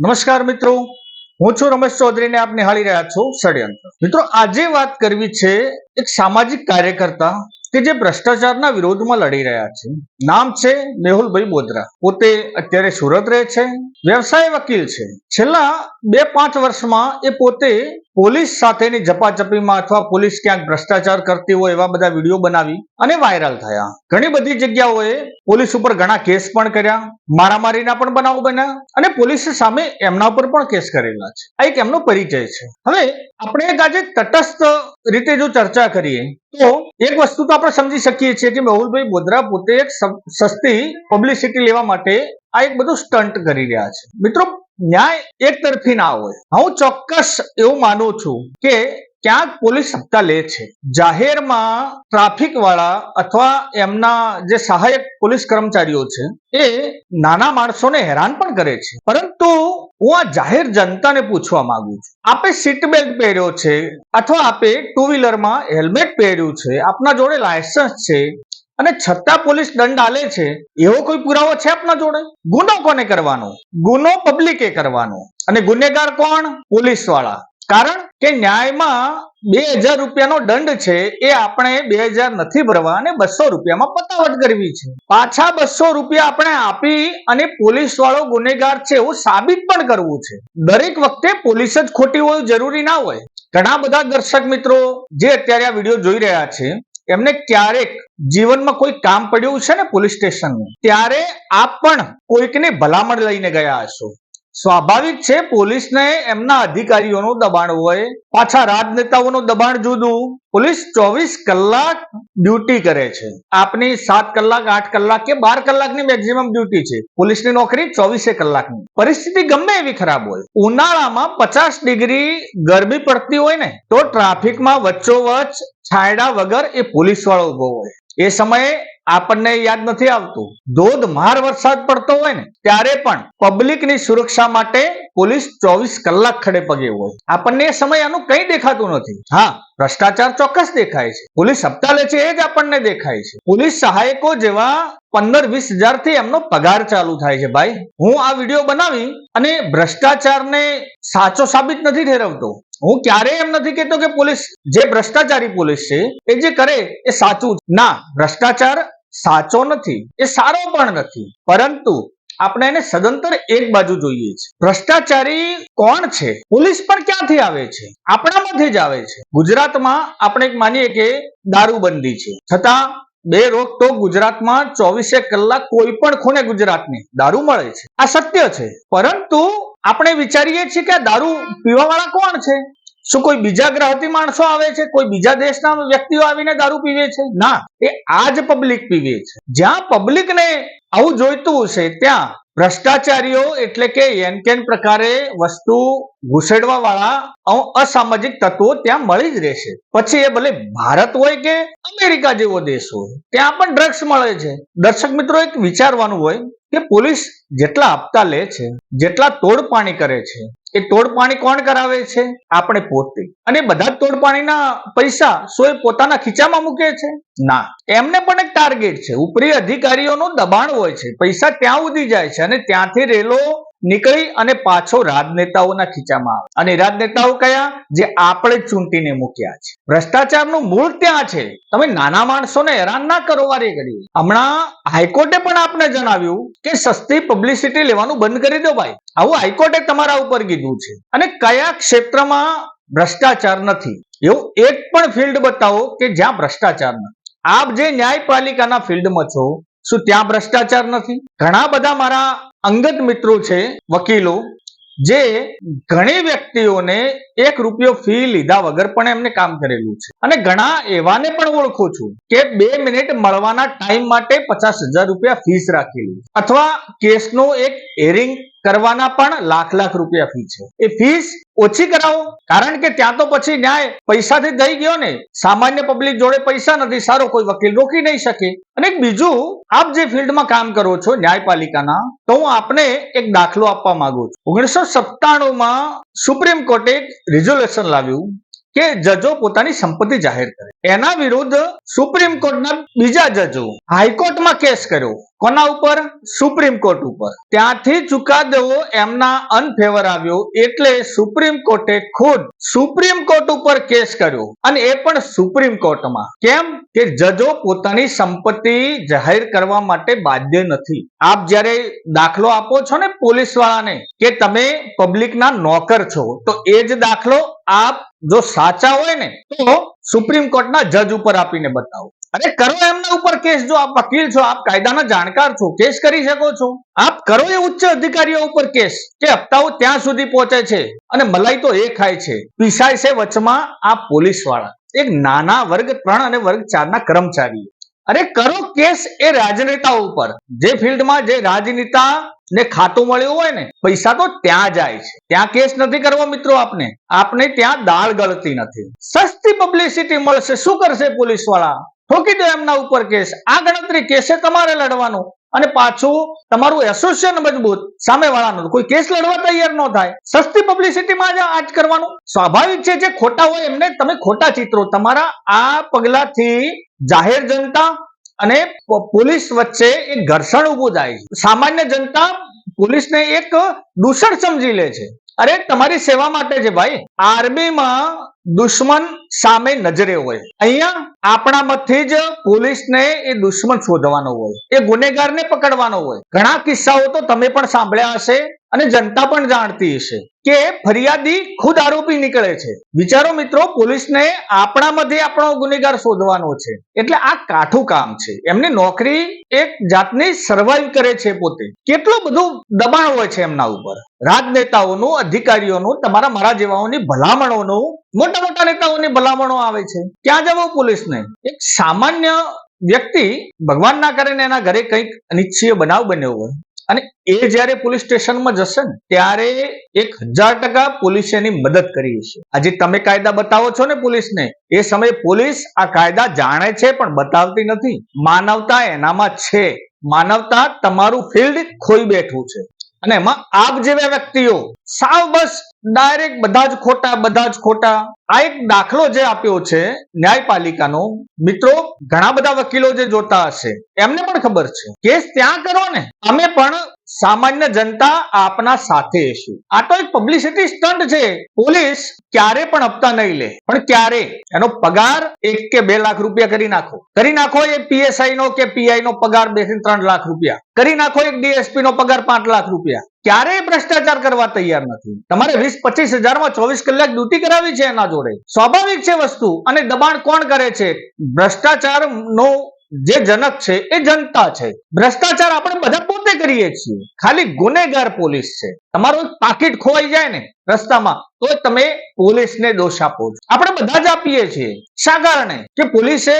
નમસ્કાર મિત્રો. હું છું રમેશ ચૌધરીને આપ નિહાળી રહ્યા છો ષડયંત્ર. મિત્રો, આજે વાત કરવી છે એક સામાજિક કાર્યકર્તા કે જે ભ્રષ્ટાચારના વિરોધમાં લડી રહ્યા છે. નામ છે મેહુલભાઈ બોદરા પોતે અત્યારે સુરત રહે છે, વ્યવસાય વકીલ છે. છેલ્લા બે પાંચ વર્ષમાં એ પોતે પોલીસ સાથેની ઝપાઝપીમાં અથવા પોલીસ ક્યાંક ભ્રષ્ટાચાર કરતી હોય એવા બધા વીડિયો બનાવી અને વાયરલ થયા. ઘણી બધી જગ્યાઓએ પોલીસ ઉપર ઘણા કેસ પણ કર્યા, મારામારીના પણ બનાવો બન્યા અને પોલીસ સામે એમના ઉપર પણ કેસ કરેલા છે. આ એક એમનો પરિચય છે. હવે આપણે આજે તટસ્થ રીતે જો ચર્ચા કરીએ, તો એક વસ્તુ તો આપણે સમજી શકીએ છીએ કે મેહુલભાઈ બોદરા પોતે એક સસ્તી પબ્લિસિટી લેવા માટે આ એક બધું સ્ટન્ટ કરી રહ્યા છે. મિત્રો, ન્યાય એક તરફી ના હોય. હું ચોક્કસ એવું માનું છું કે ક્યાંક પોલીસ સત્તા લે છે. જાહેરમાં ટ્રાફિક વાળા અથવા એમના જે સહાયક પોલીસ કર્મચારીઓ છે, એ નાના માણસોને હેરાન પણ કરે છે. પરંતુ હું આ જાહેર જનતાને પૂછવા માંગુ છું. આપે સીટ બેલ્ટ પહેર્યો છે અથવા આપે ટુ વ્હીલરમાં હેલ્મેટ પહેર્યું છે, આપના જોડે લાયસન્સ છે અને છતાં પોલીસ દંડ આલે છે, એવો કોઈ પુરાવો છે આપના જોડે? ગુનો કોને કરવાનો? ગુનો પબ્લિકે કરવાનો. અને ગુનેગાર કોણ? પોલીસવાળા. કારણ કે ન્યાયમાં બે હજાર રૂપિયાનો દંડ છે, એ આપણે બે હજાર નથી ભરવા અને બસો રૂપિયામાં પતાવટ કરવી છે. પાછા બસો રૂપિયા આપણે આપી અને પોલીસ વાળો ગુનેગાર છે એવું સાબિત પણ કરવું છે. દરેક વખતે પોલીસ જ ખોટી હોય, જરૂરી ના હોય. ઘણા બધા દર્શક મિત્રો જે અત્યારે આ વીડિયો જોઈ રહ્યા છે, એમને ક્યારેક જીવનમાં કોઈ કામ પડ્યું છે ને પોલીસ સ્ટેશનનું, ત્યારે આપ પણ કોઈકને ભલામણ લઈને ગયા હશો. સ્વાભાવિક છે, પોલીસને એમના અધિકારીઓનું દબાણ હોય, પાછા રાજનેતાઓનું દબાણ જુદું. પોલીસ ચોવીસ કલાક ડ્યુટી કરે છે. આપની સાત કલાક, આઠ કલાક કે બાર કલાકની મેક્સિમમ ડ્યુટી છે. પોલીસની નોકરી ચોવીસે કલાકની. પરિસ્થિતિ ગમે એવી ખરાબ હોય, ઉનાળામાં પચાસ ડિગ્રી ગરમી પડતી હોય ને, તો ટ્રાફિકમાં વચ્ચોવચ છાંયડા વગર એ પોલીસ વાળો ઊભો હોય. એ સમયે આપણને યાદ નથી આવતું. ધોધમાર વરસાદ પડતો હોય ને, ત્યારે પણ પબ્લિકની સુરક્ષા માટે પોલીસ ચોવીસ કલાક ખડે પગે હોય. આપણને એ સમય આનું કંઈ દેખાતું નથી. હા, ભ્રષ્ટાચાર ચોક્કસ દેખાય છે. પોલીસ હપ્તા લે છે, એ જ આપણને દેખાય છે. પોલીસ સહાયકો જેવા પંદર વીસ હજારથી એમનો પગાર ચાલુ થાય છે ભાઈ. હું આ વીડિયો બનાવી અને ભ્રષ્ટાચારને સાચો સાબિત નથી ઠેરવતો. હું ક્યારેય એમ નથી કહેતો કે પોલીસ, જે ભ્રષ્ટાચારી પોલીસ છે, એ જે કરે એ સાચું ના, ભ્રષ્ટાચાર સાચો નથી, એ સારો પણ નથી. પરંતુ આપણે એને સદંતર એક બાજુ જોઈએ છે. ભ્રષ્ટાચારી કોણ છે? પોલીસ પણ ક્યાંથી આવે છે? આપણામાંથી જ આવે છે. ગુજરાતમાં આપણે એક માનીએ કે દારૂબંધી છે. છતાં બે રોકટોક ગુજરાતમાં ચોવીસે કલાક કોઈ પણ ખૂણે ગુજરાતની દારૂ મળે છે. આ સત્ય છે. પરંતુ આપણે વિચારીએ છીએ કે દારૂ પીવા વાળા કોણ છે? શું કોઈ બીજા ગ્રહથી માણસો આવે છે? કોઈ બીજા દેશના વ્યક્તિઓ આવીને દારૂ પીવે છે? ના, એ આ જ પબ્લિક પીવે છે. જ્યાં પબ્લિકને આવું જોઈતું હશે, ત્યાં ભ્રષ્ટાચારીઓ એટલે કે એનકેન પ્રકારે વસ્તુ ઘુસેડવા વાળા અસામાજિક તત્વો ત્યાં મળી જ રહેશે. પછી એ ભલે ભારત હોય કે અમેરિકા જેવો દેશ હોય, ત્યાં પણ ડ્રગ્સ મળે છે. દર્શક મિત્રો, એક વિચારવાનું હોય કે પોલીસ જેટલા હપ્તા લે છે, જેટલા તોડપાણી કરે છે, એ તોડપાણી કોણ કરાવે છે? આપણે પોતે. અને બધા તોડપાણીના પૈસા શું એ પોતાના ખીચામાં મૂકે છે? ના. એમને પણ એક ટાર્ગેટ છે. ઉપરી અધિકારીઓનું દબાણ હોય છે. પૈસા ત્યાં ઉધી જાય છે અને ત્યાંથી રેલો નીકળી અને પાછો રાજનેતાઓના ખીચામાં આવે. અને રાજનેતાઓ કયા? જે આપણે ચૂંટીને મૂક્યા છે. ભ્રષ્ટાચારનું મૂળ ત્યાં છે. તમે નાના માણસોને હેરાન ના કરો વારે ઘડી હમણાં હાઈકોર્ટે પણ આપને જણાવ્યું કે સસ્તી પબ્લિસિટી લેવાનું બંધ કરી દો ભાઈ. આવું હાઈકોર્ટે તમારા ઉપર કીધું છે. અને કયા ક્ષેત્રમાં ભ્રષ્ટાચાર નથી? એવું એક પણ ફિલ્ડ બતાવો કે જ્યાં ભ્રષ્ટાચાર નથી. આપ જે ન્યાયપાલિકાના ફિલ્ડમાં છો, શું ત્યાં ભ્રષ્ટાચાર નથી? ઘણા બધા મારા અંગત મિત્રો છે, વકીલો, જે ઘણી વ્યક્તિઓને એક રૂપિયો ફી લીધા વગર પણ એમને કામ કરેલું છે. અને ઘણા એવાને પણ ઓળખું છું કે બે મિનિટ મળવાના ટાઈમ માટે પચાસ હજાર રૂપિયા ફીસ રાખેલી. અથવા કેસનો એક હેરિંગ કરવાના પણ લાખ લાખ રૂપિયા ફી છે. એ ફીસ ઓછી કરાવો. કારણ કે ત્યાં તો પછી ન્યાય પૈસાથી થઈ ગયો ને. સામાન્ય પબ્લિક જોડે પૈસા નથી. સારો કોઈ વકીલ રોકી નહીં શકે. અને બીજું, આપ જે ફિલ્ડમાં કામ કરો છો ન્યાયપાલિકાના, તો હું આપને એક દાખલો આપવા માંગુ છું. ઓગણીસો સત્તાણુંમાં સુપ્રીમ કોર્ટે રિઝોલ્યુશન લાવ્યું કે જજો પોતાની સંપત્તિ જાહેર કરે. એના વિરુદ્ધ સુપ્રીમ કોર્ટના બીજા જજો હાઈકોર્ટમાં કેસ કર્યો. કોના ઉપર? સુપ્રીમ કોર્ટ ઉપર. ત્યાંથી ચુકાદો એમના અનફેવર આવ્યો. એટલે સુપ્રીમ કોર્ટે ખુદ સુપ્રીમ કોર્ટ ઉપર કેસ કર્યો. અને એ પણ સુપ્રીમ કોર્ટમાં. કેમ? કે જજો પોતાની સંપત્તિ જાહેર કરવા માટે બાધ્ય નથી. આપ જ્યારે દાખલો આપો છો ને પોલીસ વાળાને કે તમે પબ્લિકના નોકર છો, તો એ જ દાખલો આપ જો સાચા હોય ને, તો સુપ્રીમ કોર્ટના જજ ઉપર આપીને બતાવો. અરે કરો એમના ઉપર કેસ. જો આપ વકીલ છો, આપ કાયદાના જાણકાર છો, કેસ કરી શકો છો. આપ કરો એ ઉચ્ચ અધિકારીઓ ઉપર કેસ કે હપ્તાઓ ત્યાં સુધી પહોંચે છે અને મલાઈ તો એ ખાય છે. પીસાય છે વચમાં આ પોલીસ એક નાના વર્ગ ત્રણ અને વર્ગ ચારના કર્મચારીઓ અરે કરો કેસ એ રાજનેતાઓ ઉપર. જે ફિલ્ડમાં જે રાજનેતા ને ખાતું મળ્યું હોય ને, પૈસા તો ત્યાં જાય છે. ત્યાં કેસ નથી કરવો મિત્રો આપને. આપને ત્યાં દાળ ગળતી નથી. સસ્તી પબ્લિસિટી મળશે. શું કરશે પોલીસવાળા ઠોકી દો એમના ઉપર કેસ. આ ગણતરી કેસે તમારે લડવાનું? અને પાછું તમારું એસોસિએશન મજબૂત સામે વાળાનું કોઈ કેસ લડવા તૈયાર ન થાય. સસ્તી પબ્લિસિટીમાં જ આજ કરવાનું? સ્વાભાવિક છે જે ખોટા હોય એમને તમે ખોટા ચિત્રો. તમારા આ પગલાથી જાહેર જનતા અને પોલીસ વચ્ચે એક ઘર્ષણ ઊભું થાય સામાન્ય જનતા પોલીસને એક દૂષણ સમજી લે છે. અરે, તમારી સેવા માટે છે ભાઈ. આર્મીમાં દુશ્મન સામે નજરે હોય. અહીંયા આપણામાંથી જ પોલીસને એ દુશ્મન શોધવાનો હોય. એ ગુનેગારને પકડવાનો હોય. ઘણા કિસ્સાઓ તો તમે પણ સાંભળ્યા હશે અને જનતા પણ જાણતી હશે કે ફરિયાદી ખુદ આરોપી નીકળે છે. વિચારો મિત્રો, પોલીસને આપણામાંથી આપણો ગુનેગાર શોધવાનો છે. એટલે આ કાઠું કામ છે. એમની નોકરી એક જાતની સર્વાઈવ કરે છે પોતે. કેટલું બધું દબાણ હોય છે એમના ઉપર. રાજનેતાઓનું, અધિકારીઓનું, તમારા મારા જેવાઓની ભલામણોનું મોટા મોટા નેતાઓની ભલામણો આવે છે. ક્યાં જવું પોલીસને? એક સામાન્ય વ્યક્તિ ભગવાન ના કરીને એના ઘરે કંઈક અનિચ્છીય બનાવ બન્યો હોય અને એ જ્યારે પોલીસ સ્ટેશનમાં જશે ને, ત્યારે એક હજાર ટકા પોલીસે મદદ કરી છે આજે તમે કાયદા બતાવો છો ને પોલીસને, એ સમયે પોલીસ આ કાયદા જાણે છે પણ બતાવતી નથી. માનવતા એનામાં છે. માનવતા તમારું ફિલ્ડ ખોઈ બેઠું છે. અને એમાં આપ જેવા વ્યક્તિઓ, સાવ બસ ડાયરેક્ટ બધા જ ખોટા, બધા જ ખોટા. આ એક દાખલો જે આપ્યો છે ન્યાયપાલિકાનો, મિત્રો, ઘણા બધા વકીલો જે જોતા હશે, એમને પણ ખબર છે. કેસ ત્યાં કરો ને, અમે પણ સામાન્ય જનતા આપના સાથે હશે આ તો એક પબ્લિસિટી સ્ટન્ટ છે. પોલીસ ક્યારે પણ હપ્તા નહીં લે. પણ ક્યારે? એનો પગાર એક કે બે લાખ રૂપિયા કરી નાખો. કરી નાખો એ પીએસઆઈ નો કે પીઆઈ નો પગાર બેથી ત્રણ લાખ રૂપિયા. કરી નાખો એક ડીએસપી નો પગાર પાંચ લાખ રૂપિયા. ક્યારેય ભ્રષ્ટાચાર કરવા તૈયાર નથી. તમારે વીસ પચીસ હજારમાં ચોવીસ કલાક ડ્યુટી કરાવી છે એના જોડે. સ્વાભાવિક છે વસ્તુ. અને દબાણ કોણ કરે છે? ભ્રષ્ટાચાર નો જે જનક છે એ જનતા છે. ભ્રષ્ટાચાર આપણે બધા પોતે કરીએ છીએ. ખાલી ગુનેગાર પોલીસ છે. તમારું પાકીટ ખોવાઈ જાય ને રસ્તામાં, તો તમે પોલીસને દોષ આપો છો. આપણે બધા જ આપીએ છીએ. શા કારણે? કે પોલીસે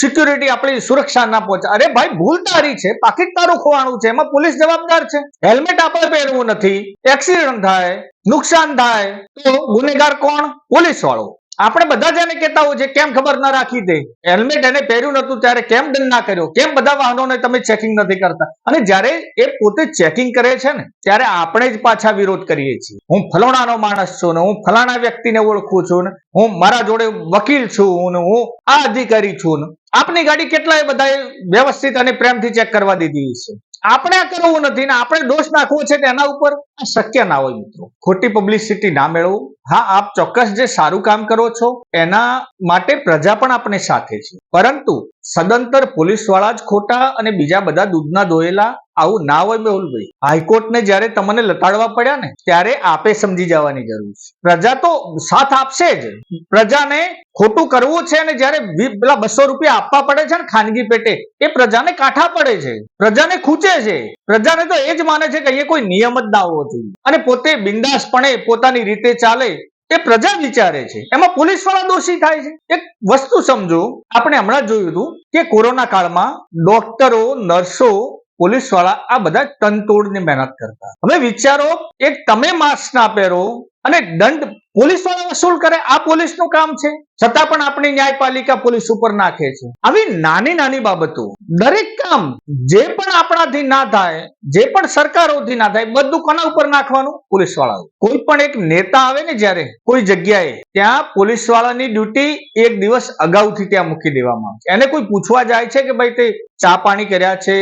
સિક્યુરિટી આપણી સુરક્ષા ના પહોંચે. અરે ભાઈ ભૂલ તારી છે. પાકીટ તારું ખોવાનું છે. એમાં પોલીસ જવાબદાર છે. હેલ્મેટ આપણે પહેરવું નથી. એક્સિડન્ટ થાય, નુકસાન થાય, તો ગુનેગાર કોણ? પોલીસ વાળો આપણે બધા જ એને કહેતા હોય છે, કેમ ખબર ના રાખી દે. હેલ્મેટ એને પહેર્યું નતું ત્યારે કેમ દંડ ના કર્યો? કેમ બધા વાહનોને તમે ચેકિંગ નથી કરતા? અને જ્યારે એ પોતે ચેકિંગ કરે છે ને, ત્યારે આપણે જ પાછા વિરોધ કરીએ છીએ. હું ફલાણાનો માણસ છું ને, હું ફલાણા વ્યક્તિને ઓળખું છું ને, હું મારા જોડે વકીલ છું ને, હું આ અધિકારી છું ને. આપની ગાડી કેટલાય બધાએ વ્યવસ્થિત અને પ્રેમથી ચેક કરવા દીધી છે. આપણે આ કરવું નથી ને આપણે દોષ નાખવો છે તેના ઉપર? શક્ય ના હોય મિત્રો. ખોટી પબ્લિસિટી ના મેળવો. હા, આપ ચોક્કસ જે સારું કામ કરો છો, એના માટે પ્રજા પણ આપણે સાથે છે. પરંતુ સદંતર પોલીસવાળા જ ખોટા અને બીજા બધા દૂધના દોયેલા આવું ના હોય મેહુલભાઈ હાઈકોર્ટને જ્યારે તમને લતાડવા પડ્યા ને, ત્યારે આપે સમજી જવાની જરૂર છે. પ્રજા તો સાથ આપશે જ. પ્રજાને ખોટું કરવું છે અને જ્યારે પેલા બસો રૂપિયા આપવા પડે છે ને ખાનગી પેટે, એ પ્રજાને કાંઠા પડે છે. પ્રજાને ખૂચે છે. પ્રજાને તો એ જ માને છે કે અહીંયા કોઈ નિયમ જ ના હોવો જોઈએ. અને પોતે બિંદાસપણે પોતાની રીતે ચાલે એ પ્રજા વિચારે છે. એમાં પોલીસવાળા દોષી થાય છે. એક વસ્તુ સમજો, આપણે હમણાં જોયું હતું કે કોરોના કાળમાં ડોક્ટરો, નર્સો પોલીસવાળા આ બધા તનતોડની મહેનત કરતા. હવે વિચારો એક તમે માસ્ક ના પહેરો અને દંડ પોલીસવાળા વસૂલ કરે, આ પોલીસનું કામ છે. છતાં પણ આપણી ન્યાયપાલિકા પોલીસ ઉપર નાખે છે. આવી નાની નાની બાબતો, દરેક કામ જે પણ આપણાથી ના થાય, જે પણ સરકારોથી ના થાય બધું કોના ઉપર નાખવાનું? પોલીસવાળા કોઈ પણ એક નેતા આવે ને જ્યારે, કોઈ જગ્યાએ, ત્યાં પોલીસ વાળાની ડ્યુટી એક દિવસ અગાઉથી ત્યાં મૂકી દેવામાં આવે છે. એને કોઈ પૂછવા જાય છે કે ભાઈ તે ચા પાણી કર્યા છે,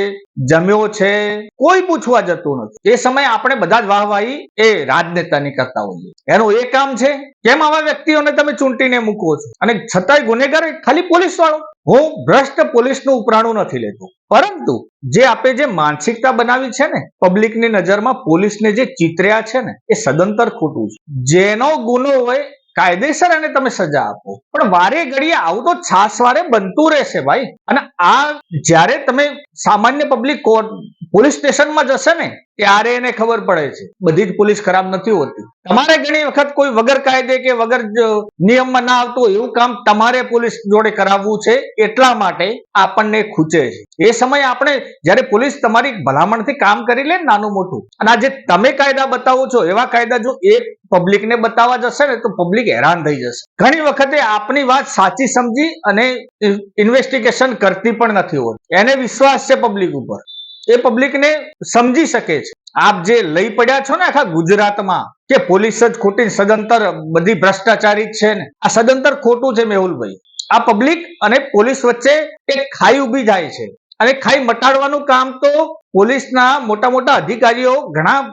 જમ્યો છે? કોઈ પૂછવા જતું નથી. એ સમયે આપણે બધા જ વાહવાહી એ રાજનેતાની કરતા હોઈએ. એનું એ કામ છે? કેમ આવા વ્યક્તિઓને તમે ચૂંટીને મૂકો છો? અને છતાંય ગુનેગાર ખાલી પોલીસ વાળો હું ભ્રષ્ટ પોલીસનું ઉપરાણું નથી લેતો. પરંતુ જે આપે જે માનસિકતા બનાવી છે ને, પબ્લિકની નજરમાં પોલીસને જે ચિતર્યા છે ને, એ સદંતર ખોટું છે. જેનો ગુનો હોય, કાયદેસર એને તમે સજા આપો. પણ વારે ઘડીએ આવું તો છાસવારે બનતું રહેશે ભાઈ. અને આ જ્યારે તમે સામાન્ય પબ્લિક કોર્ટ પોલીસ સ્ટેશનમાં જશે ને? ત્યારે એને ખબર પડે છે. બધી જ પોલીસ ખરાબ નથી હોતી. તમારે ઘણી વખત કોઈ વગર કાયદે કે વગર નિયમમાં ના આવતું હોય એવું કામ તમારે પોલીસ જોડે કરાવવું છે એટલા માટે આપણને ખૂચે છે. એ સમયે આપણે જ્યારે પોલીસ તમારી ભલામણથી કામ કરી લે નાનું મોટું, અને આજે તમે કાયદા બતાવો છો, એવા કાયદા જો એક પબ્લિકને બતાવવા જશે ને તો પબ્લિક હેરાન થઈ જશે. ઘણી વખતે આપની વાત સાચી સમજી અને ઇન્વેસ્ટિગેશન કરતી પણ નથી હોતી. એને વિશ્વાસ છે પબ્લિક ઉપર. એ પબ્લિકને સમજી શકે છે. આપ જે લઈ પડ્યા છો ને આખા ગુજરાતમાં, કે પોલીસ જ ખોટી સદંતર બધી ભ્રષ્ટાચારી છે ને. આ સદંતર ખોટું છે મેહુલભાઈ. આ પબ્લિક અને પોલીસ વચ્ચે એક ખાઈ ઊભી થાય છે. અને ખાઈ મટાડવાનું કામ તો પોલીસના મોટા મોટા અધિકારીઓ ઘણા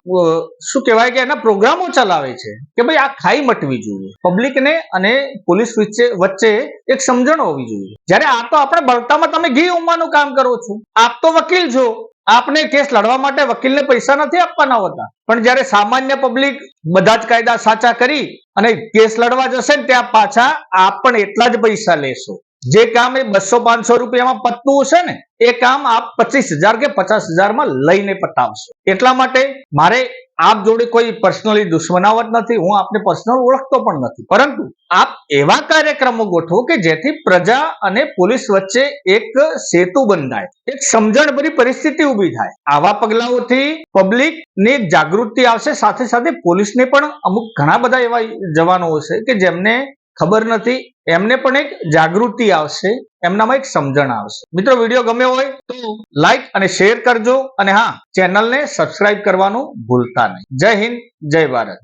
શું કહેવાય કે એના પ્રોગ્રામો ચલાવે છે. કે ભાઈ આ ખાઈ મટવી જોઈએ. પબ્લિકને અને પોલીસ વચ્ચે વચ્ચે એક સમજણ હોવી જોઈએ. જ્યારે આ તો આપણે બળતામાં તમે ઘી ઉમવાનું કામ કરો છો. આપ તો વકીલ છો. આપને કેસ લડવા માટે વકીલને પૈસા નથી આપવાના હોતા. પણ જ્યારે સામાન્ય પબ્લિક બધા જ કાયદા સાચા કરી અને કેસ લડવા જશે ને ત્યાં પાછા આપ પણ એટલા જ પૈસા લેશો. જે કામ એ બસો પાંચસો રૂપિયામાં પતતું હશે ને, એ કામ આપ પચીસ હજાર કે પચાસ હજારમાં લઈને પતાવશો. એટલા માટે મારે આપ જોડે કોઈ પર્સનલી દુશ્મનાવટ નથી, હું આપને પર્સનલ ઓળખતો પણ નથી. પરંતુ આપ એવા કાર્યક્રમો ગોઠવો કે જેથી પ્રજા અને પોલીસ વચ્ચે એક સેતુ બંધાય, એક સમજણભરી પરિસ્થિતિ ઊભી થાય. આવા પગલાઓથી પબ્લિકની જાગૃતિ આવશે, સાથે સાથે પોલીસને પણ અમુક ઘણા બધા એવા જવાનો હશે કે જેમને ખબર નથી. એમને પણ એક જાગૃતિ આવશે, એમનામાં એક સમજણ આવશે. મિત્રો, વીડિયો ગમ્યો હોય તો લાઈક અને શેર કરજો. અને હા ચેનલને સબસ્ક્રાઇબ કરવાનું ભૂલતા નહીં. જય હિન્દ, જય ભારત.